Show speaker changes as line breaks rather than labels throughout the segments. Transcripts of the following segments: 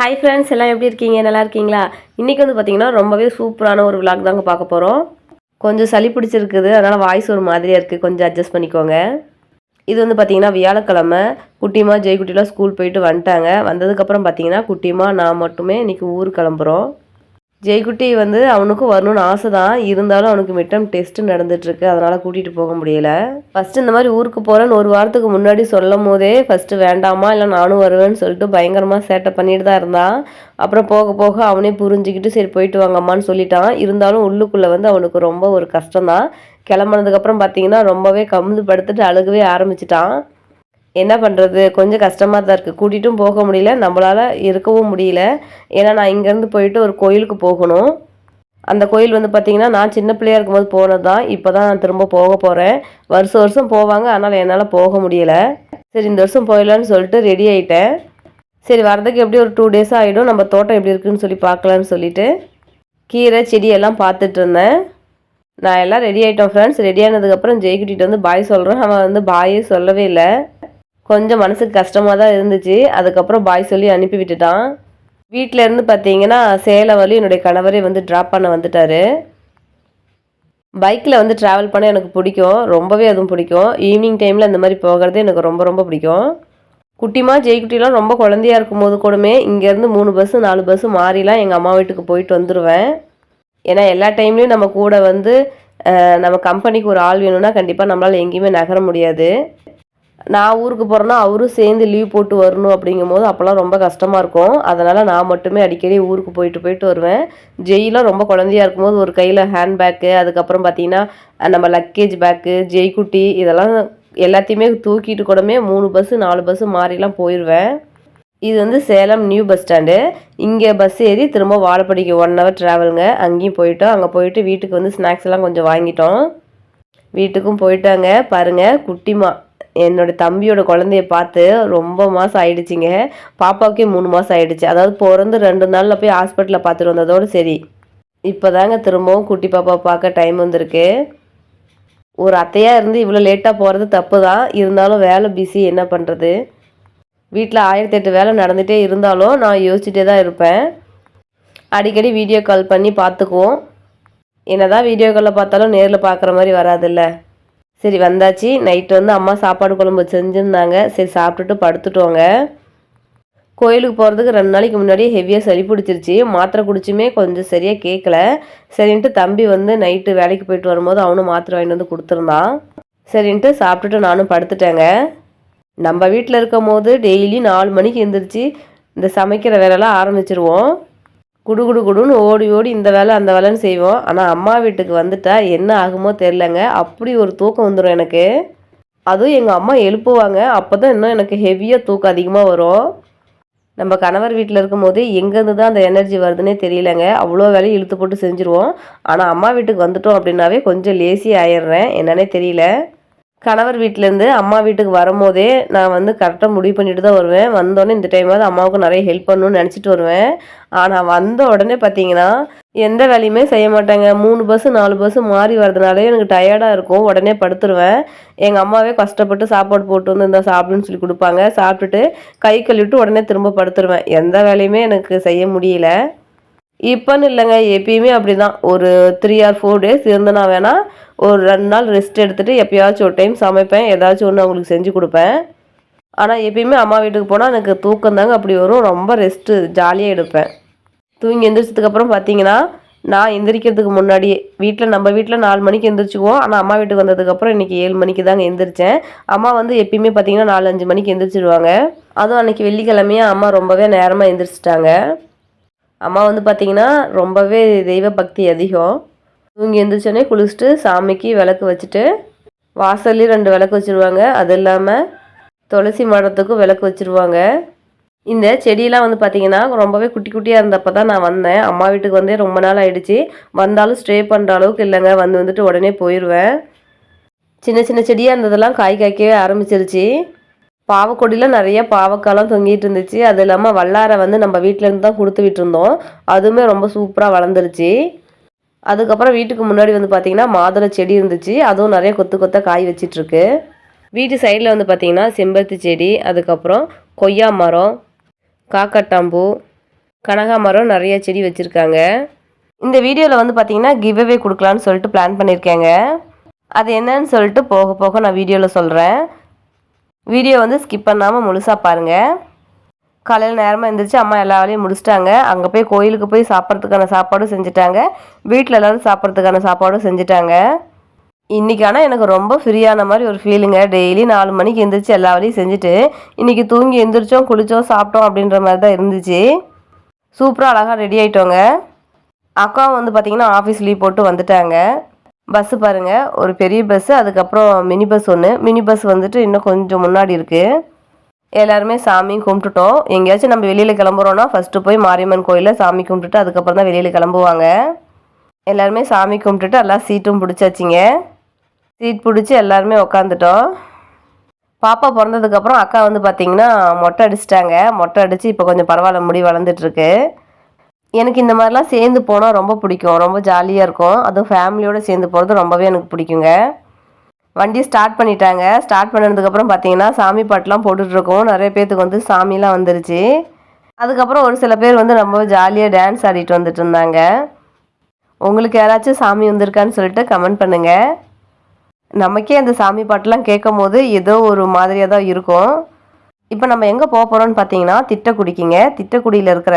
hi friends எல்லாம் எப்படி இருக்கீங்க நல்லா இருக்கீங்களா இன்றைக்கி வந்து பார்த்திங்கன்னா ரொம்பவே சூப்பரான ஒரு விளாக் தாங்க பார்க்க போகிறோம் கொஞ்சம் சளி பிடிச்சிருக்குது அதனால் வாய்ஸ் ஒரு மாதிரியாக இருக்குது கொஞ்சம் அட்ஜஸ்ட் பண்ணிக்கோங்க இது வந்து பார்த்திங்கன்னா வியாழக்கிழமை குட்டிமா ஜெய்குட்டிலாம் ஸ்கூல் போயிட்டு வந்துட்டாங்க வந்ததுக்கப்புறம் பார்த்திங்கன்னா குட்டிமா நான் மட்டுமே இன்றைக்கி ஊர் கிளம்புறோம் ஜெய்குட்டி வந்து அவனுக்கும் வரணும்னு ஆசை தான் இருந்தாலும் அவனுக்கு மிட்டம் டெஸ்ட்டு நடந்துட்டுருக்கு அதனால் கூட்டிகிட்டு போக முடியல ஃபஸ்ட்டு இந்த மாதிரி ஊருக்கு போகிறேன்னு ஒரு வாரத்துக்கு முன்னாடி சொல்லும் போதே ஃபஸ்ட்டு வேண்டாமா இல்லை நானும் வருவேன்னு சொல்லிட்டு பயங்கரமாக சேட்டை பண்ணிட்டு தான் இருந்தான் அப்புறம் போக போக அவனே புரிஞ்சுக்கிட்டு சரி போயிட்டு வாங்கம்மான்னு சொல்லிட்டான் இருந்தாலும் உள்ளுக்குள்ளே வந்து அவனுக்கு ரொம்ப ஒரு கஷ்டம் தான் கிளம்புனதுக்கப்புறம் பார்த்தீங்கன்னா ரொம்பவே கம்முது படுத்துட்டு அழுகவே ஆரம்பிச்சிட்டான் என்ன பண்ணுறது கொஞ்சம் கஷ்டமாக தான் இருக்குது கூட்டிகிட்டும் போக முடியல நம்மளால் இருக்கவும் முடியல ஏன்னா நான் இங்கேருந்து போயிட்டு ஒரு கோயிலுக்கு போகணும் அந்த கோயில் வந்து பார்த்திங்கன்னா நான் சின்ன பிள்ளையாக இருக்கும்போது போனது தான் இப்போ தான் நான் திரும்ப போக போகிறேன் வருஷம் வருஷம் போவாங்க அதனால் என்னால் போக முடியலை சரி இந்த வருஷம் போயிடலான்னு சொல்லிட்டு ரெடி ஆகிட்டேன் சரி வரதுக்கு எப்படி ஒரு டூ டேஸ் ஆகிடும் நம்ம தோட்டம் எப்படி இருக்குன்னு சொல்லி பார்க்கலான்னு சொல்லிட்டு கீரை செடி எல்லாம் பார்த்துட்டு இருந்தேன் நான் எல்லாம் ரெடி ஆகிட்டோம் ஃப்ரெண்ட்ஸ் ரெடி ஆனதுக்கப்புறம் ஜெய்கிட்டிகிட்ட வந்து பாய் சொல்கிறேன் அவன் வந்து பாயே சொல்லவே இல்லை கொஞ்சம் மனசுக்கு கஷ்டமாக தான் இருந்துச்சு அதுக்கப்புறம் பாய் சொல்லி அனுப்பி விட்டுட்டான் வீட்டிலேருந்து பார்த்தீங்கன்னா சேலை வழி என்னுடைய கணவரே வந்து ட்ராப் பண்ண வந்துட்டார் பைக்கில் வந்து ட்ராவல் பண்ண எனக்கு பிடிக்கும் ரொம்பவே அதுவும் பிடிக்கும் ஈவினிங் டைமில் இந்த மாதிரி போகிறது எனக்கு ரொம்ப ரொம்ப பிடிக்கும் குட்டிமா ஜெய்குட்டிலாம் ரொம்ப குழந்தையாக போது கூடமே இங்கேருந்து மூணு பஸ்ஸு நாலு பஸ்ஸு மாறிலாம் எங்கள் அம்மா வீட்டுக்கு போயிட்டு வந்துடுவேன் ஏன்னா எல்லா டைம்லேயும் நம்ம கூட வந்து நம்ம கம்பெனிக்கு ஒரு ஆள் வேணும்னா கண்டிப்பாக நம்மளால் எங்கேயுமே நகர முடியாது நான் ஊருக்கு போகிறேன்னா அவரும் சேர்ந்து லீவ் போட்டு வரணும் அப்படிங்கும் போது அப்போல்லாம் ரொம்ப கஷ்டமாக இருக்கும் அதனால் நான் மட்டுமே அடிக்கடி ஊருக்கு போயிட்டு போயிட்டு வருவேன் ஜெயிலாம் ரொம்ப குழந்தையாக இருக்கும்போது ஒரு கையில் ஹேண்ட் பேக்கு அதுக்கப்புறம் பார்த்திங்கன்னா நம்ம லக்கேஜ் பேக்கு ஜெய்குட்டி இதெல்லாம் எல்லாத்தையுமே தூக்கிட்டு கூடமே மூணு பஸ்ஸு நாலு பஸ்ஸு மாறிலாம் போயிடுவேன் இது வந்து சேலம் நியூ பஸ் ஸ்டாண்டு இங்கே பஸ் ஏறி திரும்ப வாழப்படிக்கு ஒன் ஹவர் ட்ராவலுங்க அங்கேயும் போயிட்டோம் அங்கே போயிட்டு வீட்டுக்கு வந்து ஸ்நாக்ஸ் எல்லாம் கொஞ்சம் வாங்கிட்டோம் வீட்டுக்கும் போயிட்டாங்க பாருங்கள் குட்டிமா என்னோடய தம்பியோட குழந்தைய பார்த்து ரொம்ப மாதம் ஆயிடுச்சுங்க பாப்பாவுக்கே மூணு மாதம் ஆயிடுச்சு அதாவது பிறந்து ரெண்டு நாளில் போய் ஹாஸ்பிட்டலில் பார்த்துட்டு வந்ததோடு சரி இப்போ தாங்க திரும்பவும் குட்டி பாப்பா பார்க்க டைம் வந்திருக்கு ஒரு அத்தையாக இருந்து இவ்வளோ லேட்டாக போகிறது தப்பு தான் இருந்தாலும் வேலை பிஸி என்ன பண்ணுறது வீட்டில் ஆயிரத்தி எட்டு வேலை நடந்துகிட்டே இருந்தாலும் நான் யோசிச்சுட்டே தான் இருப்பேன் அடிக்கடி வீடியோ கால் பண்ணி பார்த்துக்குவோம் என்ன தான் வீடியோ காலில் பார்த்தாலும் நேரில் பார்க்குற மாதிரி வராதில்ல சரி வந்தாச்சு நைட்டு வந்து அம்மா சாப்பாடு குழம்பு செஞ்சுருந்தாங்க சரி சாப்பிட்டுட்டு படுத்துட்டோங்க கோயிலுக்கு போகிறதுக்கு ரெண்டு நாளைக்கு முன்னாடியே ஹெவியாக சளி பிடிச்சிருச்சு மாத்திரை குடிச்சுமே கொஞ்சம் சரியாக கேட்கல சரின்ட்டு தம்பி வந்து நைட்டு வேலைக்கு போயிட்டு வரும்போது அவனும் மாத்திரை வாங்கிட்டு வந்து கொடுத்துருந்தான் சரின்ட்டு சாப்பிட்டுட்டு நானும் படுத்துட்டேங்க நம்ம வீட்டில் இருக்கும் போது டெய்லி நாலு மணிக்கு எழுந்திரிச்சு இந்த சமைக்கிற வேலைலாம் ஆரம்பிச்சிருவோம் குடு குடுன்னு ஓடி ஓடி இந்த வேலை அந்த வேலைன்னு செய்வோம் ஆனால் அம்மா வீட்டுக்கு வந்துட்டா என்ன ஆகுமோ தெரிலங்க அப்படி ஒரு தூக்கம் வந்துடும் எனக்கு அதுவும் எங்கள் அம்மா எழுப்புவாங்க அப்போ தான் இன்னும் எனக்கு ஹெவியாக தூக்கம் அதிகமாக வரும் நம்ம கணவர் வீட்டில் இருக்கும்போது எங்கேருந்து தான் அந்த எனர்ஜி வருதுன்னே தெரியலங்க அவ்வளோ வேலையும் இழுத்து போட்டு செஞ்சுருவோம் ஆனால் அம்மா வீட்டுக்கு வந்துட்டோம் அப்படின்னாவே கொஞ்சம் லேசி ஆயிடுறேன் என்னன்னே தெரியல கணவர் வீட்டிலேருந்து அம்மா வீட்டுக்கு வரும்போதே நான் வந்து கரெக்டாக முடிவு பண்ணிட்டு தான் வருவேன் வந்தோடனே இந்த டைமாவது அம்மாவுக்கு நிறைய ஹெல்ப் பண்ணணும்னு நினச்சிட்டு வருவேன் ஆனால் வந்த உடனே பார்த்தீங்கன்னா எந்த வேலையுமே செய்ய மாட்டேங்க மூணு பஸ்ஸு நாலு பஸ்ஸு மாறி வர்றதுனாலே எனக்கு டயர்டாக இருக்கும் உடனே படுத்துருவேன் எங்கள் அம்மாவே கஷ்டப்பட்டு சாப்பாடு போட்டு வந்து இந்த சாப்பிடுன்னு சொல்லி கொடுப்பாங்க சாப்பிட்டுட்டு கை கழுவிட்டு உடனே திரும்ப படுத்துருவேன் எந்த வேலையுமே எனக்கு செய்ய முடியல இப்போன்னு இல்லைங்க எப்பயுமே அப்படி தான் ஒரு த்ரீ ஆர் ஃபோர் டேஸ் இருந்தேன்னா வேணால் ஒரு ரெண்டு நாள் ரெஸ்ட் எடுத்துகிட்டு எப்போயாச்சும் ஒரு டைம் சமைப்பேன் ஏதாச்சும் ஒன்று அவங்களுக்கு செஞ்சு கொடுப்பேன் ஆனால் எப்பயுமே அம்மா வீட்டுக்கு போனால் எனக்கு தூக்கம் தாங்க அப்படி வரும் ரொம்ப ரெஸ்ட்டு ஜாலியாக எடுப்பேன் தூங்கி எந்திரிச்சதுக்கப்புறம் பார்த்தீங்கன்னா நான் எந்திரிக்கிறதுக்கு முன்னாடியே வீட்டில் நம்ம வீட்டில் நாலு மணிக்கு எந்திரிச்சுக்குவோம் ஆனால் அம்மா வீட்டுக்கு வந்ததுக்கப்புறம் இன்றைக்கி ஏழு மணிக்கு தாங்க எந்திரிச்சேன் அம்மா வந்து எப்பயுமே பார்த்தீங்கன்னா நாலு அஞ்சு மணிக்கு எந்திரிச்சிடுவாங்க அதுவும் அன்றைக்கி வெள்ளிக்கிழமையாக அம்மா ரொம்பவே நேரமாக எந்திரிச்சிட்டாங்க அம்மா வந்து பார்த்திங்கன்னா ரொம்பவே தெய்வ பக்தி அதிகம் இவங்க எந்திரிச்சோடனே குளிச்சுட்டு சாமிக்கு விளக்கு வச்சுட்டு வாசல்லையும் ரெண்டு விளக்கு வச்சுருவாங்க அது இல்லாமல் துளசி மரத்துக்கும் விளக்கு வச்சுருவாங்க இந்த செடியெல்லாம் வந்து பார்த்திங்கன்னா ரொம்பவே குட்டி குட்டியாக இருந்தப்போ தான் நான் வந்தேன் அம்மா வீட்டுக்கு வந்தே ரொம்ப நாள் ஆகிடுச்சு வந்தாலும் ஸ்டே பண்ணுற அளவுக்கு இல்லைங்க வந்து வந்துட்டு உடனே போயிடுவேன் சின்ன சின்ன செடியாக இருந்ததெல்லாம் காய் காய்க்கவே ஆரம்பிச்சிருச்சு பாவக்கொடியெலாம் நிறைய பாவக்காலாம் தொங்கிட்டு இருந்துச்சு அது இல்லாமல் வல்லாரை வந்து நம்ம வீட்டிலேருந்து தான் கொடுத்து விட்டுருந்தோம் அதுவுமே ரொம்ப சூப்பராக வளர்ந்துருச்சு அதுக்கப்புறம் வீட்டுக்கு முன்னாடி வந்து பார்த்திங்கன்னா மாதுளை செடி இருந்துச்சு அதுவும் நிறைய கொத்து கொத்தாக காய் வச்சிட்ருக்கு வீட்டு சைடில் வந்து பார்த்திங்கன்னா செம்பருத்தி செடி அதுக்கப்புறம் கொய்யா மரம் காக்கட்டாம்பூ கனகா மரம் நிறைய செடி வச்சுருக்காங்க இந்த வீடியோவில் வந்து பார்த்திங்கன்னா கிவ்அவே கொடுக்கலான்னு சொல்லிட்டு பிளான் பண்ணியிருக்கேங்க அது என்னன்னு சொல்லிட்டு போக போக நான் வீடியோவில் சொல்கிறேன் வீடியோ வந்து ஸ்கிப் பண்ணாமல் முழுசாக பாருங்கள் காலையில் நேரமாக எழுந்திரிச்சு அம்மா எல்லா வேலையும் முடிச்சிட்டாங்க அங்கே போய் கோயிலுக்கு போய் சாப்பிட்றதுக்கான சாப்பாடும் செஞ்சுட்டாங்க வீட்டில் எல்லோரும் சாப்பிட்றதுக்கான சாப்பாடும் செஞ்சுட்டாங்க இன்றைக்கி ஆனால் எனக்கு ரொம்ப ஃப்ரீயான மாதிரி ஒரு ஃபீலுங்க டெய்லி நாலு மணிக்கு எழுந்திரிச்சு எல்லா வேலையும் செஞ்சுட்டு இன்றைக்கி தூங்கி எழுந்திரிச்சோம் குளித்தோம் சாப்பிட்டோம் அப்படின்ற மாதிரி தான் இருந்துச்சு சூப்பராக அழகாக ரெடி ஆகிட்டோங்க அக்கா வந்து பார்த்திங்கன்னா ஆஃபீஸ் லீவ் போட்டு வந்துட்டாங்க பஸ்ஸு பாருங்கள் ஒரு பெரிய பஸ்ஸு அதுக்கப்புறம் மினி பஸ் ஒன்று மினி பஸ் வந்துட்டு இன்னும் கொஞ்சம் முன்னாடி இருக்குது எல்லாருமே சாமி கும்பிட்டுட்டோம் எங்கேயாச்சும் நம்ம வெளியில் கிளம்புறோன்னா ஃபஸ்ட்டு போய் மாரியம்மன் கோயிலில் சாமி கும்பிட்டுட்டு அதுக்கப்புறம் தான் வெளியில் கிளம்புவாங்க எல்லாருமே சாமி கும்பிட்டுட்டு எல்லாம் சீட்டும் பிடிச்சாச்சிங்க சீட் பிடிச்சி எல்லாருமே உக்காந்துட்டோம் பாப்பா பிறந்ததுக்கப்புறம் அக்கா வந்து பார்த்திங்கன்னா மொட்டை அடிச்சிட்டாங்க மொட்டை அடித்து இப்போ கொஞ்சம் பரவாயில்ல முடி வளர்ந்துட்டுருக்கு எனக்கு இந்த மாதிரிலாம் சேர்ந்து போனால் ரொம்ப பிடிக்கும் ரொம்ப ஜாலியாக இருக்கும் அதுவும் ஃபேமிலியோடு சேர்ந்து போகிறது ரொம்பவே எனக்கு பிடிக்குங்க வண்டி ஸ்டார்ட் பண்ணிட்டாங்க ஸ்டார்ட் பண்ணதுக்கப்புறம் பார்த்தீங்கன்னா சாமி பாட்டெலாம் போட்டுட்ருக்கோம் நிறைய பேர்த்துக்கு வந்து சாமிலாம் வந்துருச்சு அதுக்கப்புறம் ஒரு சில பேர் வந்து ரொம்ப ஜாலியாக டான்ஸ் ஆடிட்டு வந்துட்டு இருந்தாங்க உங்களுக்கு யாராச்சும் சாமி வந்திருக்கான்னு சொல்லிட்டு கமெண்ட் பண்ணுங்கள் நமக்கே அந்த சாமி பாட்டெலாம் கேட்கும் போது ஏதோ ஒரு மாதிரியாக தான் இருக்கும் இப்போ நம்ம எங்கே போக போகிறோம்னு பார்த்தீங்கன்னா திட்டக்குடிக்குங்க திட்டக்குடியில் இருக்கிற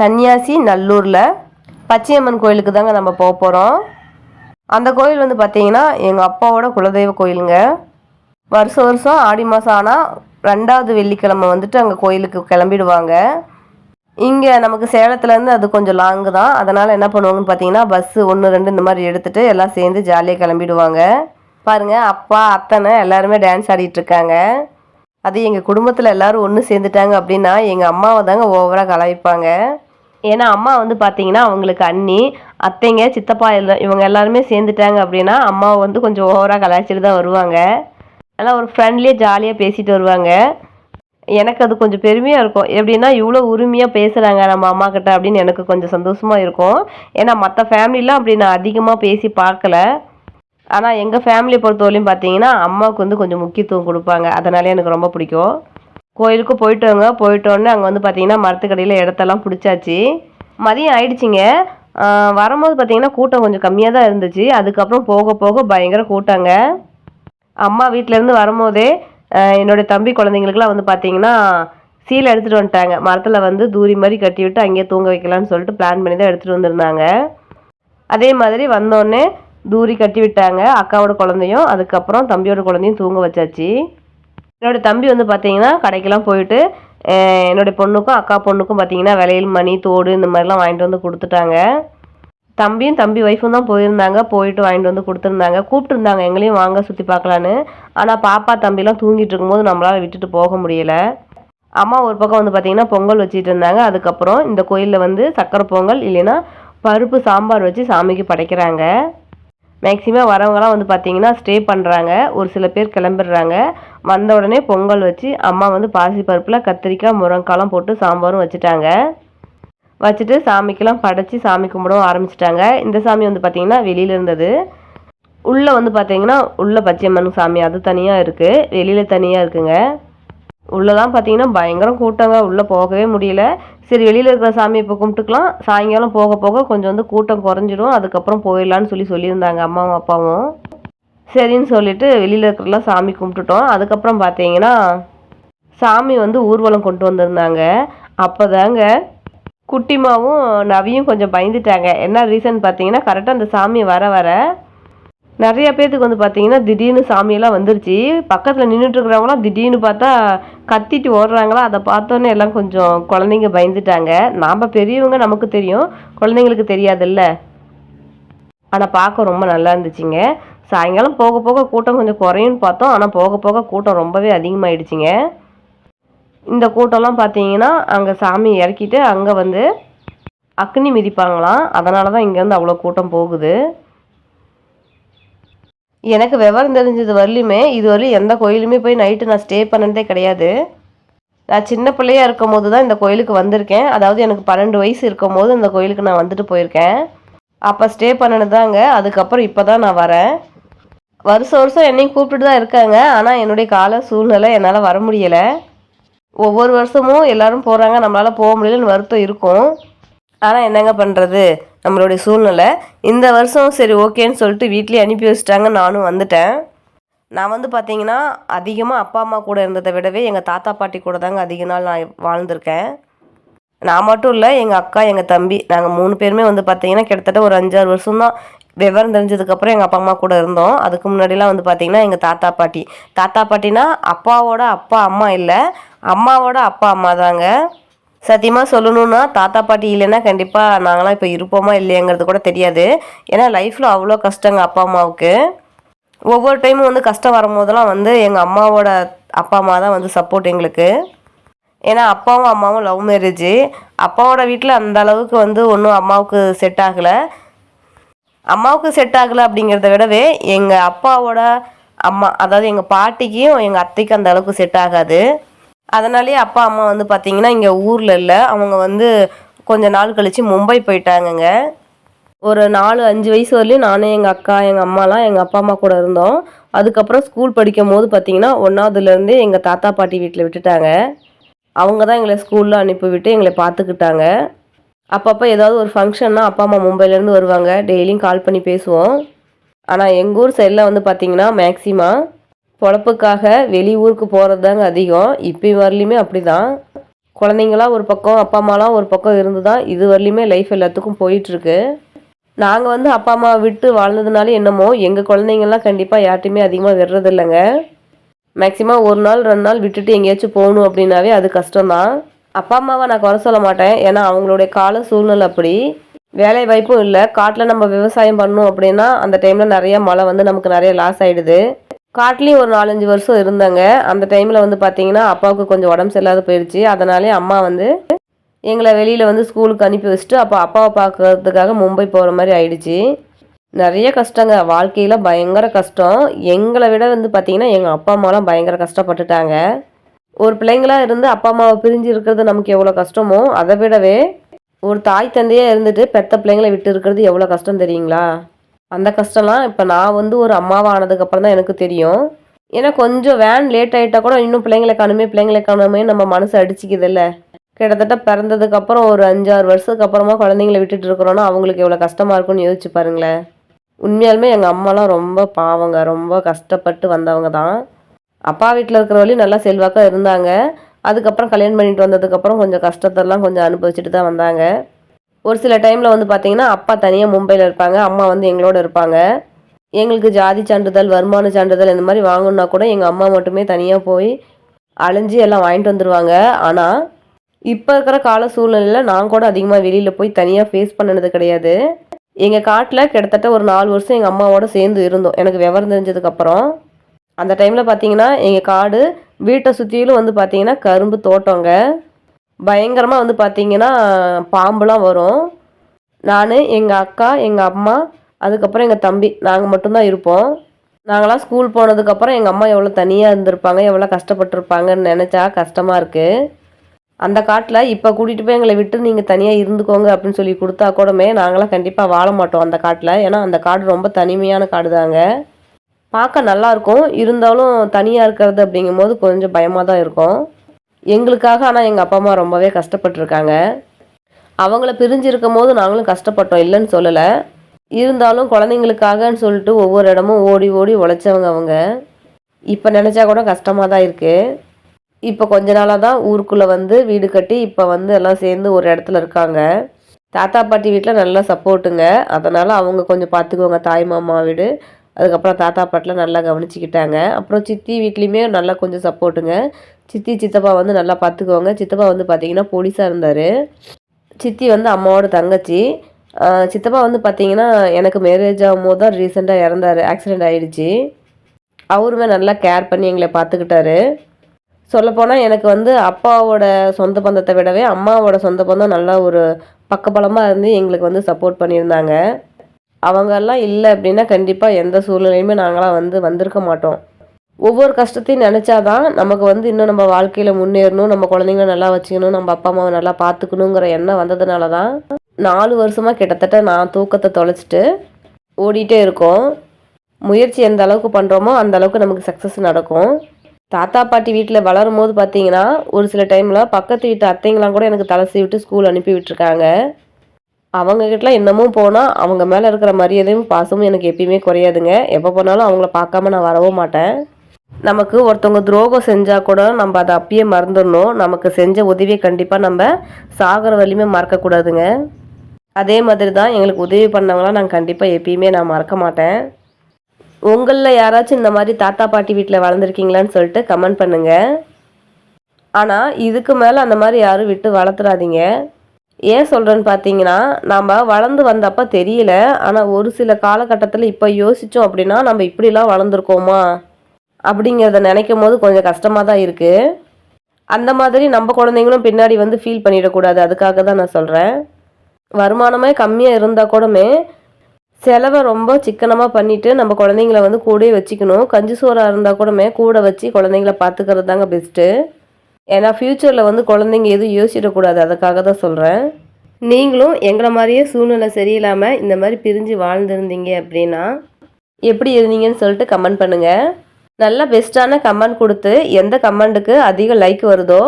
சன்னியாசி நல்லூரில் பச்சையம்மன் கோயிலுக்கு தாங்க நம்ம போக போகிறோம் அந்த கோயில் வந்து பார்த்தீங்கன்னா எங்கள் அப்பாவோட குலதெய்வ கோயிலுங்க வருஷம் வருஷம் ஆடி மாதம் ஆனால் ரெண்டாவது வெள்ளிக்கிழமை வந்துட்டு அங்கே கோயிலுக்கு கிளம்பிடுவாங்க இங்கே நமக்கு சேலத்துலேருந்து அது கொஞ்சம் லாங்கு தான் அதனால் என்ன பண்ணுவாங்கன்னு பார்த்தீங்கன்னா பஸ்ஸு ஒன்று ரெண்டு இந்த மாதிரி எடுத்துகிட்டு எல்லாம் சேர்ந்து ஜாலியாக கிளம்பிடுவாங்க பாருங்கள் அப்பா அத்தனை எல்லாருமே டான்ஸ் ஆடிட்டு இருக்காங்க அது எங்கள் குடும்பத்தில் எல்லோரும் ஒன்று சேர்ந்துட்டாங்க அப்படின்னா எங்கள் அம்மாவை தாங்க ஓவராக கலாய்ப்பாங்க ஏன்னா அம்மா வந்து பார்த்தீங்கன்னா அவங்களுக்கு அண்ணி அத்தைங்க சித்தப்பா எல்லாம் இவங்க எல்லாருமே சேர்ந்துட்டாங்க அப்படின்னா அம்மாவை வந்து கொஞ்சம் ஓவராக கலாய்ச்சிட்டு தான் வருவாங்க ஆனால் ஒரு ஃப்ரெண்ட்லியாக ஜாலியாக பேசிட்டு வருவாங்க எனக்கு அது கொஞ்சம் பெருமையாக இருக்கும் எப்படின்னா இவ்வளோ உரிமையாக பேசுகிறாங்க நம்ம அம்மா கிட்ட அப்படின்னு எனக்கு கொஞ்சம் சந்தோஷமாக இருக்கும் ஏன்னா மற்ற ஃபேமிலிலாம் அப்படி நான் அதிகமாக பேசி பார்க்கல ஆனால் எங்கள் ஃபேமிலியை பொறுத்தவரையும் பார்த்தீங்கன்னா அம்மாவுக்கு வந்து கொஞ்சம் முக்கியத்துவம் கொடுப்பாங்க அதனாலே எனக்கு ரொம்ப பிடிக்கும் கோயிலுக்கு வாங்க போயிட்டோன்னே அங்கே வந்து பார்த்தீங்கன்னா மரத்துக்கடையில் இடத்தெல்லாம் பிடிச்சாச்சு மதியம் ஆயிடுச்சிங்க வரும்போது பார்த்தீங்கன்னா கூட்டம் கொஞ்சம் கம்மியாக தான் இருந்துச்சு அதுக்கப்புறம் போக போக பயங்கர கூட்டங்க அம்மா வீட்டிலேருந்து வரும்போதே என்னுடைய தம்பி குழந்தைங்களுக்குலாம் வந்து பார்த்தீங்கன்னா சீலை எடுத்துகிட்டு வந்துட்டாங்க மரத்தில் வந்து தூரி மாதிரி கட்டி விட்டு அங்கேயே தூங்க வைக்கலான்னு சொல்லிட்டு பிளான் பண்ணி தான் எடுத்துகிட்டு வந்திருந்தாங்க அதே மாதிரி வந்தோடனே தூரி கட்டி விட்டாங்க அக்காவோட குழந்தையும் அதுக்கப்புறம் தம்பியோட குழந்தையும் தூங்க வச்சாச்சு என்னோடய தம்பி வந்து பார்த்தீங்கன்னா கடைக்கெல்லாம் போயிட்டு என்னுடைய பொண்ணுக்கும் அக்கா பொண்ணுக்கும் பார்த்தீங்கன்னா வளையல் மணி தோடு இந்த மாதிரிலாம் வாங்கிட்டு வந்து கொடுத்துட்டாங்க தம்பியும் தம்பி ஒய்ஃபும் தான் போயிருந்தாங்க போயிட்டு வாங்கிட்டு வந்து கொடுத்துருந்தாங்க கூப்பிட்டுருந்தாங்க எங்களையும் வாங்க சுற்றி பார்க்கலான்னு ஆனால் பாப்பா தம்பிலாம் தூங்கிட்டு இருக்கும்போது நம்மளால் விட்டுட்டு போக முடியல அம்மா ஒரு பக்கம் வந்து பார்த்திங்கன்னா பொங்கல் வச்சுட்டு இருந்தாங்க அதுக்கப்புறம் இந்த கோயிலில் வந்து சக்கரை பொங்கல் இல்லைன்னா பருப்பு சாம்பார் வச்சு சாமிக்கு படைக்கிறாங்க மேக்ஸிமம் வரவங்கலாம் வந்து பார்த்திங்கன்னா ஸ்டே பண்ணுறாங்க ஒரு சில பேர் கிளம்பிடுறாங்க வந்த உடனே பொங்கல் வச்சு அம்மா வந்து பாசி பருப்பில் கத்திரிக்காய் முருங்காலாம் போட்டு சாம்பாரும் வச்சுட்டாங்க வச்சுட்டு சாமிக்கெல்லாம் படைச்சி சாமி கும்பிடவும் ஆரம்பிச்சிட்டாங்க இந்த சாமி வந்து பார்த்திங்கன்னா வெளியில் இருந்தது உள்ளே வந்து பார்த்திங்கன்னா உள்ளே பச்சையம்மன் சாமி அது தனியாக இருக்குது வெளியில் தனியாக இருக்குங்க உள்ளதான் பார்த்தீங்கன்னா பயங்கரம் கூட்டங்க உள்ளே போகவே முடியல சரி வெளியில் இருக்கிற சாமியை இப்போ கும்பிட்டுக்கலாம் சாயங்காலம் போக போக கொஞ்சம் வந்து கூட்டம் குறைஞ்சிடும் அதுக்கப்புறம் போயிடலான்னு சொல்லி சொல்லியிருந்தாங்க அம்மாவும் அப்பாவும் சரின்னு சொல்லிட்டு வெளியில் இருக்கிறலாம் சாமி கும்பிட்டுட்டோம் அதுக்கப்புறம் பார்த்தீங்கன்னா சாமி வந்து ஊர்வலம் கொண்டு வந்திருந்தாங்க அப்போ தாங்க குட்டிமாவும் நவியும் கொஞ்சம் பயந்துட்டாங்க என்ன ரீசன் பார்த்தீங்கன்னா கரெக்டாக அந்த சாமி வர வர நிறைய பேர்த்துக்கு வந்து பார்த்தீங்கன்னா திடீர்னு சாமியெல்லாம் வந்துருச்சு பக்கத்தில் நின்றுட்டுருக்குறவங்களாம் திடீர்னு பார்த்தா கத்திட்டு ஓடுறாங்களா அதை பார்த்தோன்னே எல்லாம் கொஞ்சம் குழந்தைங்க பயந்துட்டாங்க நாம் பெரியவங்க நமக்கு தெரியும் குழந்தைங்களுக்கு தெரியாதுல்ல ஆனால் பார்க்க ரொம்ப நல்லா இருந்துச்சுங்க சாயங்காலம் போக போக கூட்டம் கொஞ்சம் குறையும்னு பார்த்தோம் ஆனால் போக போக கூட்டம் ரொம்பவே அதிகமாகிடுச்சிங்க இந்த கூட்டம்லாம் பார்த்தீங்கன்னா அங்கே சாமி இறக்கிட்டு அங்கே வந்து அக்னி மிதிப்பாங்களாம் அதனால தான் இங்கேருந்து அவ்வளோ கூட்டம் போகுது எனக்கு விவரம் தெரிஞ்சது வரலையுமே இது வரையும் எந்த கோயிலுமே போய் நைட்டு நான் ஸ்டே பண்ணதே கிடையாது நான் சின்ன பிள்ளையாக இருக்கும் போது தான் இந்த கோயிலுக்கு வந்திருக்கேன் அதாவது எனக்கு பன்னெண்டு வயசு இருக்கும் போது இந்த கோயிலுக்கு நான் வந்துட்டு போயிருக்கேன் அப்போ ஸ்டே பண்ணினதாங்க அதுக்கப்புறம் இப்போ தான் நான் வரேன் வருஷம் வருஷம் என்னையும் கூப்பிட்டு தான் இருக்காங்க ஆனால் என்னுடைய கால சூழ்நிலை என்னால் வர முடியலை ஒவ்வொரு வருஷமும் எல்லோரும் போகிறாங்க நம்மளால் போக முடியலன்னு வருத்தம் இருக்கும் ஆனால் என்னங்க பண்ணுறது நம்மளுடைய சூழ்நிலை இந்த வருஷம் சரி ஓகேன்னு சொல்லிட்டு வீட்லேயே அனுப்பி வச்சுட்டாங்க நானும் வந்துட்டேன் நான் வந்து பார்த்தீங்கன்னா அதிகமாக அப்பா அம்மா கூட இருந்ததை விடவே எங்கள் தாத்தா பாட்டி கூட தாங்க அதிக நாள் நான் வாழ்ந்திருக்கேன் நான் மட்டும் இல்லை எங்கள் அக்கா எங்கள் தம்பி நாங்கள் மூணு பேருமே வந்து பார்த்தீங்கன்னா கிட்டத்தட்ட ஒரு அஞ்சாறு வருஷம் தான் விவரம் தெரிஞ்சதுக்கப்புறம் எங்கள் அப்பா அம்மா கூட இருந்தோம் அதுக்கு முன்னாடிலாம் வந்து பார்த்திங்கன்னா எங்கள் தாத்தா பாட்டி தாத்தா பாட்டினா அப்பாவோட அப்பா அம்மா இல்லை அம்மாவோட அப்பா அம்மா தாங்க சத்தியமாக சொல்லணும்னா தாத்தா பாட்டி இல்லைன்னா கண்டிப்பாக நாங்களாம் இப்போ இருப்போமா இல்லையாங்கிறது கூட தெரியாது ஏன்னா லைஃப்பில் அவ்வளோ கஷ்டங்க அப்பா அம்மாவுக்கு ஒவ்வொரு டைமும் வந்து கஷ்டம் வரும்போதெல்லாம் வந்து எங்கள் அம்மாவோட அப்பா அம்மா தான் வந்து சப்போர்ட் எங்களுக்கு ஏன்னா அப்பாவும் அம்மாவும் லவ் மேரேஜ் அப்பாவோட வீட்டில் அந்த அளவுக்கு வந்து ஒன்றும் அம்மாவுக்கு செட் ஆகலை அம்மாவுக்கு செட் ஆகலை அப்படிங்கிறத விடவே எங்கள் அப்பாவோட அம்மா அதாவது எங்கள் பாட்டிக்கும் எங்கள் அத்தைக்கும் அந்த அளவுக்கு செட் ஆகாது அதனாலேயே அப்பா அம்மா வந்து பார்த்திங்கன்னா இங்கே ஊரில் இல்லை அவங்க வந்து கொஞ்ச நாள் கழித்து மும்பை போயிட்டாங்கங்க ஒரு நாலு அஞ்சு வயசு வரலையும் நானும் எங்கள் அக்கா எங்கள் அம்மாலாம் எங்கள் அப்பா அம்மா கூட இருந்தோம் அதுக்கப்புறம் ஸ்கூல் படிக்கும் போது பார்த்திங்கன்னா ஒன்றாவதுலேருந்தே எங்கள் தாத்தா பாட்டி வீட்டில் விட்டுட்டாங்க அவங்க தான் எங்களை ஸ்கூலில் அனுப்பிவிட்டு எங்களை பார்த்துக்கிட்டாங்க அப்பப்போ ஏதாவது ஒரு ஃபங்க்ஷன்னா அப்பா அம்மா மும்பைலேருந்து வருவாங்க டெய்லியும் கால் பண்ணி பேசுவோம் ஆனால் எங்கள் ஊர் சைடில் வந்து பார்த்திங்கன்னா மேக்ஸிமம் பொழப்புக்காக ஊருக்கு போகிறது தாங்க அதிகம் இப்போ வரலையுமே அப்படி தான் குழந்தைங்களாம் ஒரு பக்கம் அப்பா அம்மாலாம் ஒரு பக்கம் இருந்து தான் இது வரலையுமே லைஃப் எல்லாத்துக்கும் போயிட்டுருக்கு நாங்கள் வந்து அப்பா அம்மா விட்டு வாழ்ந்ததுனால என்னமோ எங்கள் குழந்தைங்கள்லாம் கண்டிப்பாக யார்ட்டையுமே அதிகமாக விடுறதில்லைங்க மேக்ஸிமம் ஒரு நாள் ரெண்டு நாள் விட்டுட்டு எங்கேயாச்சும் போகணும் அப்படின்னாவே அது கஷ்டம்தான் அப்பா அம்மாவை நான் குறை சொல்ல மாட்டேன் ஏன்னா அவங்களுடைய கால சூழ்நிலை அப்படி வேலை வாய்ப்பும் இல்லை காட்டில் நம்ம விவசாயம் பண்ணோம் அப்படின்னா அந்த டைமில் நிறையா மழை வந்து நமக்கு நிறைய லாஸ் ஆகிடுது காட்டிலேயே ஒரு நாலஞ்சு வருஷம் இருந்தாங்க அந்த டைமில் வந்து பார்த்தீங்கன்னா அப்பாவுக்கு கொஞ்சம் உடம்பு சரியில்லாத போயிடுச்சு அதனாலே அம்மா வந்து எங்களை வெளியில் வந்து ஸ்கூலுக்கு அனுப்பி வச்சுட்டு அப்போ அப்பாவை பார்க்கறதுக்காக மும்பை போகிற மாதிரி ஆயிடுச்சு நிறைய கஷ்டங்க வாழ்க்கையில் பயங்கர கஷ்டம் எங்களை விட வந்து பார்த்திங்கன்னா எங்கள் அப்பா அம்மாலாம் பயங்கர கஷ்டப்பட்டுட்டாங்க ஒரு பிள்ளைங்களாக இருந்து அப்பா அம்மாவை பிரிஞ்சு இருக்கிறது நமக்கு எவ்வளோ கஷ்டமோ அதை விடவே ஒரு தாய் தந்தையாக இருந்துட்டு பெத்த பிள்ளைங்களை விட்டு இருக்கிறது எவ்வளோ கஷ்டம் தெரியுங்களா அந்த கஷ்டம்லாம் இப்போ நான் வந்து ஒரு அம்மாவாக ஆனதுக்கப்புறம் தான் எனக்கு தெரியும் ஏன்னா கொஞ்சம் வேன் லேட் ஆகிட்டா கூட இன்னும் பிள்ளைங்களை காணுமே பிள்ளைங்களை காணுமே நம்ம மனசு அடிச்சிக்குதுல்ல கிட்டத்தட்ட பிறந்ததுக்கப்புறம் ஒரு அஞ்சாறு வருஷத்துக்கு அப்புறமா குழந்தைங்கள விட்டுட்டு இருக்கிறோன்னா அவங்களுக்கு எவ்வளோ கஷ்டமாக இருக்கும்னு யோசிச்சு பாருங்களேன் உண்மையாலுமே எங்கள் அம்மாலாம் ரொம்ப பாவங்க ரொம்ப கஷ்டப்பட்டு வந்தவங்க தான் அப்பா வீட்டில் இருக்கிற வழி நல்லா செல்வாக்காக இருந்தாங்க அதுக்கப்புறம் கல்யாணம் பண்ணிட்டு வந்ததுக்கப்புறம் கொஞ்சம் கஷ்டத்தெல்லாம் கொஞ்சம் அனுபவிச்சுட்டு தான் வந்தாங்க ஒரு சில டைமில் வந்து பார்த்திங்கன்னா அப்பா தனியாக மும்பையில் இருப்பாங்க அம்மா வந்து எங்களோட இருப்பாங்க எங்களுக்கு ஜாதி சான்றிதழ் வருமான சான்றிதழ் இந்த மாதிரி வாங்கணுன்னா கூட எங்கள் அம்மா மட்டுமே தனியாக போய் அழிஞ்சி எல்லாம் வாங்கிட்டு வந்துடுவாங்க ஆனால் இப்போ இருக்கிற கால சூழ்நிலையில் நான் கூட அதிகமாக வெளியில் போய் தனியாக ஃபேஸ் பண்ணினது கிடையாது எங்கள் காட்டில் கிட்டத்தட்ட ஒரு நாலு வருஷம் எங்கள் அம்மாவோட சேர்ந்து இருந்தோம் எனக்கு விவரம் தெரிஞ்சதுக்கப்புறம் அந்த டைமில் பார்த்தீங்கன்னா எங்கள் காடு வீட்டை சுற்றியிலும் வந்து பார்த்தீங்கன்னா கரும்பு தோட்டங்க பயங்கரமாக வந்து பார்த்தீங்கன்னா பாம்புலாம் வரும் நான் எங்கள் அக்கா எங்கள் அம்மா அதுக்கப்புறம் எங்கள் தம்பி நாங்கள் மட்டும்தான் இருப்போம் நாங்களாம் ஸ்கூல் போனதுக்கப்புறம் எங்கள் அம்மா எவ்வளோ தனியாக இருந்திருப்பாங்க எவ்வளோ கஷ்டப்பட்டிருப்பாங்கன்னு நினச்சா கஷ்டமாக இருக்குது அந்த காட்டில் இப்போ கூட்டிகிட்டு போய் எங்களை விட்டு நீங்கள் தனியாக இருந்துக்கோங்க அப்படின்னு சொல்லி கொடுத்தா கூடமே நாங்களாம் கண்டிப்பாக வாழ மாட்டோம் அந்த காட்டில் ஏன்னா அந்த காடு ரொம்ப தனிமையான காடு தாங்க பார்க்க நல்லாயிருக்கும் இருந்தாலும் தனியாக இருக்கிறது அப்படிங்கும்போது கொஞ்சம் பயமாக தான் இருக்கும் எங்களுக்காக ஆனால் எங்கள் அப்பா அம்மா ரொம்பவே கஷ்டப்பட்டுருக்காங்க அவங்கள பிரிஞ்சிருக்கும் போது நாங்களும் கஷ்டப்பட்டோம் இல்லைன்னு சொல்லலை இருந்தாலும் குழந்தைங்களுக்காகன்னு சொல்லிட்டு ஒவ்வொரு இடமும் ஓடி ஓடி உழைச்சவங்க அவங்க இப்போ நினச்சா கூட கஷ்டமாக தான் இருக்குது இப்போ கொஞ்ச நாளாக தான் ஊருக்குள்ளே வந்து வீடு கட்டி இப்போ வந்து எல்லாம் சேர்ந்து ஒரு இடத்துல இருக்காங்க தாத்தா பாட்டி வீட்டில் நல்லா சப்போர்ட்டுங்க அதனால் அவங்க கொஞ்சம் பார்த்துக்குவாங்க தாய் மாமா வீடு அதுக்கப்புறம் தாத்தா பாட்டிலாம் நல்லா கவனிச்சிக்கிட்டாங்க அப்புறம் சித்தி வீட்லேயுமே நல்லா கொஞ்சம் சப்போர்ட்டுங்க சித்தி சித்தப்பா வந்து நல்லா பார்த்துக்குவாங்க சித்தப்பா வந்து பார்த்தீங்கன்னா போலீஸாக இருந்தார் சித்தி வந்து அம்மாவோட தங்கச்சி சித்தப்பா வந்து பார்த்தீங்கன்னா எனக்கு மேரேஜ் ஆகும்போது தான் ரீசெண்டாக இறந்தார் ஆக்சிடெண்ட் ஆகிடுச்சி அவருமே நல்லா கேர் பண்ணி எங்களை பார்த்துக்கிட்டாரு சொல்லப்போனால் எனக்கு வந்து அப்பாவோட சொந்த பந்தத்தை விடவே அம்மாவோட சொந்த பந்தம் நல்லா ஒரு பக்கபலமாக இருந்து எங்களுக்கு வந்து சப்போர்ட் பண்ணியிருந்தாங்க அவங்கெல்லாம் இல்லை அப்படின்னா கண்டிப்பாக எந்த சூழ்நிலையுமே நாங்களாம் வந்து வந்திருக்க மாட்டோம் ஒவ்வொரு கஷ்டத்தையும் நினச்சாதான் நமக்கு வந்து இன்னும் நம்ம வாழ்க்கையில் முன்னேறணும் நம்ம குழந்தைங்கள நல்லா வச்சுக்கணும் நம்ம அப்பா அம்மாவை நல்லா பார்த்துக்கணுங்கிற எண்ணம் வந்ததுனால தான் நாலு வருஷமாக கிட்டத்தட்ட நான் தூக்கத்தை தொலைச்சிட்டு ஓடிட்டே இருக்கோம் முயற்சி எந்த அளவுக்கு பண்ணுறோமோ அந்த அளவுக்கு நமக்கு சக்ஸஸ் நடக்கும் தாத்தா பாட்டி வீட்டில் வளரும் போது பார்த்தீங்கன்னா ஒரு சில டைமில் பக்கத்து வீட்டு அத்தைங்களாம் கூட எனக்கு தலசி விட்டு ஸ்கூல் அனுப்பி விட்டுருக்காங்க அவங்கக்கிட்டலாம் இன்னமும் போனால் அவங்க மேலே இருக்கிற மரியாதையும் பாசமும் எனக்கு எப்பயுமே குறையாதுங்க எப்போ போனாலும் அவங்கள பார்க்காம நான் வரவும் மாட்டேன் நமக்கு ஒருத்தவங்க துரோகம் செஞ்சால் கூட நம்ம அதை அப்பயே மறந்துடணும் நமக்கு செஞ்ச உதவியை கண்டிப்பாக நம்ம சாகிற வழியுமே மறக்கக்கூடாதுங்க அதே மாதிரி தான் எங்களுக்கு உதவி பண்ணவங்களாம் நாங்கள் கண்டிப்பாக எப்பயுமே நான் மறக்க மாட்டேன் உங்களில் யாராச்சும் இந்த மாதிரி தாத்தா பாட்டி வீட்டில் வளர்ந்துருக்கீங்களான்னு சொல்லிட்டு கமெண்ட் பண்ணுங்கள் ஆனால் இதுக்கு மேலே அந்த மாதிரி யாரும் விட்டு வளர்த்துறாதீங்க ஏன் சொல்கிறேன்னு பார்த்தீங்கன்னா நம்ம வளர்ந்து வந்தப்போ தெரியல ஆனால் ஒரு சில காலகட்டத்தில் இப்போ யோசித்தோம் அப்படின்னா நம்ம இப்படிலாம் வளர்ந்துருக்கோமா அப்படிங்கிறத நினைக்கும் போது கொஞ்சம் கஷ்டமாக தான் இருக்குது அந்த மாதிரி நம்ம குழந்தைங்களும் பின்னாடி வந்து ஃபீல் பண்ணிடக்கூடாது அதுக்காக தான் நான் சொல்கிறேன் வருமானமே கம்மியாக இருந்தால் கூடமே செலவை ரொம்ப சிக்கனமாக பண்ணிவிட்டு நம்ம குழந்தைங்கள வந்து கூட வச்சுக்கணும் கஞ்சி சோறாக இருந்தால் கூடமே கூட வச்சு குழந்தைங்கள பார்த்துக்கிறது தாங்க பெஸ்ட்டு ஏன்னா ஃப்யூச்சரில் வந்து குழந்தைங்க எதுவும் யோசிச்சிடக்கூடாது அதுக்காக தான் சொல்கிறேன் நீங்களும் எங்களை மாதிரியே சூழ்நிலை சரியில்லாமல் இந்த மாதிரி பிரிஞ்சு வாழ்ந்துருந்தீங்க அப்படின்னா எப்படி இருந்தீங்கன்னு சொல்லிட்டு கமெண்ட் பண்ணுங்கள் நல்ல பெஸ்ட்டான கமெண்ட் கொடுத்து எந்த கமெண்ட்டுக்கு அதிக லைக் வருதோ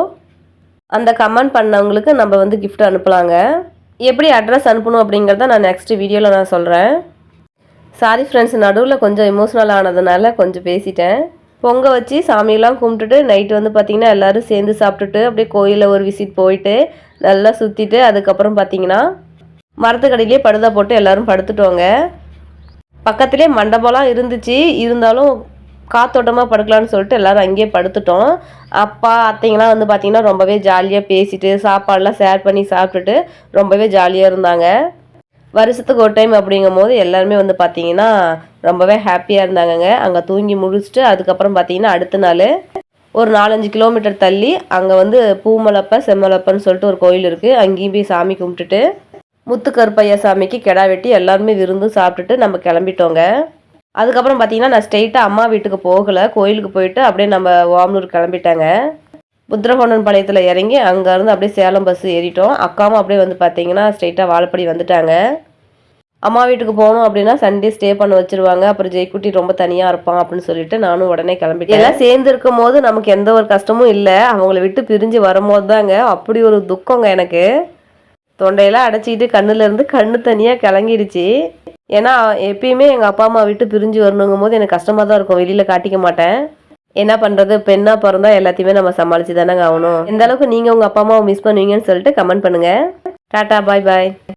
அந்த கமெண்ட் பண்ணவங்களுக்கு நம்ம வந்து கிஃப்ட் அனுப்பலாங்க எப்படி அட்ரஸ் அனுப்பணும் அப்படிங்கிறத நான் நெக்ஸ்ட் வீடியோவில் நான் சொல்கிறேன் சாரி ஃப்ரெண்ட்ஸ் நடுவில் கொஞ்சம் எமோஷ்னல் ஆனதுனால கொஞ்சம் பேசிட்டேன் பொங்கல் வச்சு சாமியெல்லாம் கும்பிட்டுட்டு நைட்டு வந்து பார்த்திங்கன்னா எல்லோரும் சேர்ந்து சாப்பிட்டுட்டு அப்படியே கோயிலில் ஒரு விசிட் போயிட்டு நல்லா சுற்றிட்டு அதுக்கப்புறம் பார்த்தீங்கன்னா மரத்துக்கடையிலே படுதா போட்டு எல்லோரும் வாங்க பக்கத்துலேயே மண்டபம்லாம் இருந்துச்சு இருந்தாலும் காத்தோட்டமாக படுக்கலாம்னு சொல்லிட்டு எல்லோரும் அங்கேயே படுத்துட்டோம் அப்பா அத்தைங்களாம் வந்து பார்த்திங்கன்னா ரொம்பவே ஜாலியாக பேசிட்டு சாப்பாடெலாம் ஷேர் பண்ணி சாப்பிட்டுட்டு ரொம்பவே ஜாலியாக இருந்தாங்க வருஷத்துக்கு ஒரு டைம் அப்படிங்கும் போது எல்லாருமே வந்து பார்த்தீங்கன்னா ரொம்பவே ஹாப்பியாக இருந்தாங்கங்க அங்கே தூங்கி முடிச்சுட்டு அதுக்கப்புறம் பார்த்தீங்கன்னா அடுத்த நாள் ஒரு நாலஞ்சு கிலோமீட்டர் தள்ளி அங்கே வந்து பூமலப்ப செம்மலப்பன்னு சொல்லிட்டு ஒரு கோயில் இருக்குது அங்கேயும் போய் சாமி கும்பிட்டுட்டு முத்துக்கருப்பையா சாமிக்கு கெடா வெட்டி எல்லாருமே விருந்து சாப்பிட்டுட்டு நம்ம கிளம்பிட்டோங்க அதுக்கப்புறம் பார்த்தீங்கன்னா நான் ஸ்ட்ரெயிட்டாக அம்மா வீட்டுக்கு போகலை கோயிலுக்கு போயிட்டு அப்படியே நம்ம ஓமலூர் கிளம்பிட்டாங்க புத்திரகோண்டன் பாளையத்தில் இறங்கி அங்கேருந்து அப்படியே சேலம் பஸ் ஏறிட்டோம் அக்காவும் அப்படியே வந்து பார்த்தீங்கன்னா ஸ்ட்ரெயிட்டாக வாழப்படி வந்துட்டாங்க அம்மா வீட்டுக்கு போகணும் அப்படின்னா சண்டே ஸ்டே பண்ண வச்சிருவாங்க அப்புறம் ஜெய்குட்டி ரொம்ப தனியாக இருப்பான் அப்படின்னு சொல்லிட்டு நானும் உடனே கிளம்பிட்டேன் எல்லாம் சேர்ந்து இருக்கும் போது நமக்கு எந்த ஒரு கஷ்டமும் இல்லை அவங்கள விட்டு பிரிஞ்சு வரும்போது தாங்க அப்படி ஒரு துக்கங்க எனக்கு தொண்டையெல்லாம் அடைச்சிக்கிட்டு கண்ணுலேருந்து கண்ணு தனியாக கிளங்கிடுச்சு ஏன்னா எப்பயுமே எங்கள் அப்பா அம்மா விட்டு பிரிஞ்சு வரணுங்கும் போது எனக்கு கஷ்டமாக தான் இருக்கும் வெளியில் காட்டிக்க மாட்டேன் என்ன பண்ணுறது பெண்ணாக பிறந்தா எல்லாத்தையுமே நம்ம சமாளித்து தானேங்க ஆகணும் எந்த அளவுக்கு நீங்கள் உங்கள் அப்பா அம்மாவை மிஸ் பண்ணுவீங்கன்னு சொல்லிட்டு கமெண்ட் பண்ணுங்கள் டாட்டா பாய் பாய்